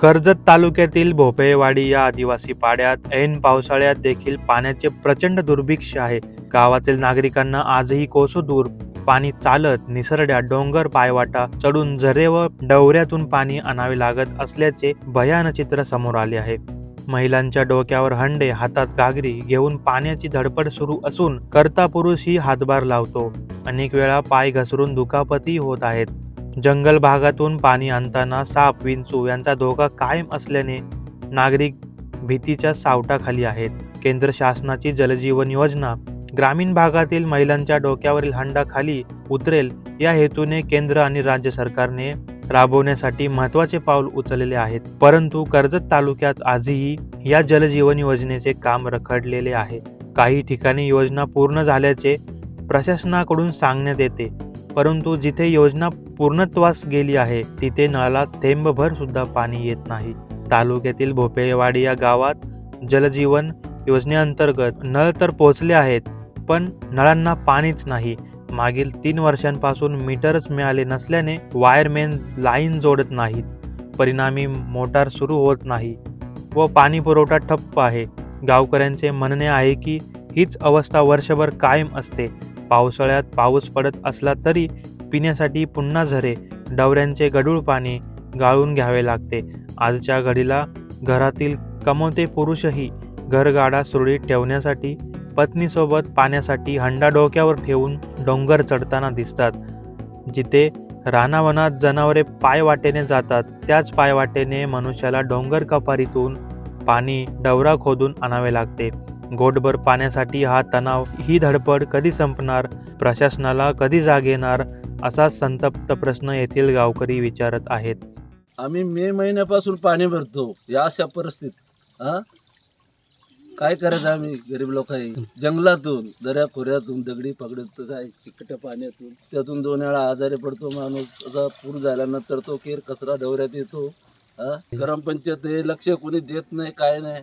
कर्जत तालुक्यातील भोपेवाडी या आदिवासी पाड्यात ऐन पावसाळ्यात देखील पाण्याचे प्रचंड दुर्भिक्ष आहे. गावातील नागरिकांना आजही कोसो दूर पाणी चालत निसरड्या डोंगर पायवाटा चढून झरे व डवऱ्यातून पाणी आणावे लागत असल्याचे भयान चित्र समोर आले आहे. महिलांच्या डोक्यावर हंडे हातात गागरी घेऊन पाण्याची धडपड सुरू असून कर्ता पुरुष ही हातभार लावतो. अनेक वेळा पाय घसरून दुखापती होत आहेत. जंगल भागातून पाणी आणताना साप विंचू यांचा धोका कायम असल्याने नागरिक भीतीच्या सावटाखाली आहेत. केंद्र शासनाची जलजीवन योजना ग्रामीण भागातील महिलांच्या डोक्यावरील हंडा खाली उतरेल या हेतूने केंद्र आणि राज्य सरकारने राबवण्यासाठी महत्त्वाचे पाऊल उचललेले आहेत. परंतु कर्जत तालुक्यात आजही या जलजीवन योजनेचे काम रखडलेले आहे. काही ठिकाणी योजना पूर्ण झाल्याचे प्रशासनाकडून सांगण्यात येते. परंतु जिथे योजना पूर्णत्वास गेली आहे तिथे नळाला थेंबभर सुद्धा पाणी येत नाही. तालुक्यातील भोपेवाडी या गावात जलजीवन योजनेअंतर्गत नळ तर पोचले आहेत पण नळांना पाणीच नाही. मागील तीन वर्षांपासून मीटरच मिळाले नसल्याने वायरमेन लाईन जोडत नाहीत. परिणामी मोटार सुरू होत नाही व पाणी पुरवठा ठप्प आहे. गावकऱ्यांचे म्हणणे आहे की हीच अवस्था वर्षभर कायम असते. पावसाळ्यात पाऊस पडत असला तरी पिण्यासाठी पुन्हा झरे डवऱ्यांचे गढूळ पाणी गाळून घ्यावे लागते. आजच्या घडीला घरातील कमवते पुरुषही घरगाडा सुरळीत ठेवण्यासाठी पत्नीसोबत पाण्यासाठी हंडा डोक्यावर ठेवून डोंगर चढताना दिसतात. जिथे रानावनात जनावरे पायवाटेने जातात त्याच पायवाटेने मनुष्याला डोंगर कपारीतून पाणी डवरा खोदून आणावे लागते. गोटभर पाण्यासाठी हा तणाव ही धडपड कधी संपणार प्रशासनाला कधी जाग येणार असा संतप्त प्रश्न येथील गावकरी विचारत आहेत. आम्ही मे महिन्यापासून पाणी भरतो या अशा परिस्थितीत हा? काय करायचं आम्ही गरीब लोक आहे जंगलातून दऱ्या खोऱ्यातून दगडी पगडत काय चिकट्या पाण्यातून त्यातून दोन वेळा आजारी पडतो माणूस असा पूर झाल्यानंतर तो केर कचरा डवऱ्यात येतो हा? ग्रामपंचायत हे लक्ष कोणी देत नाही काय नाही.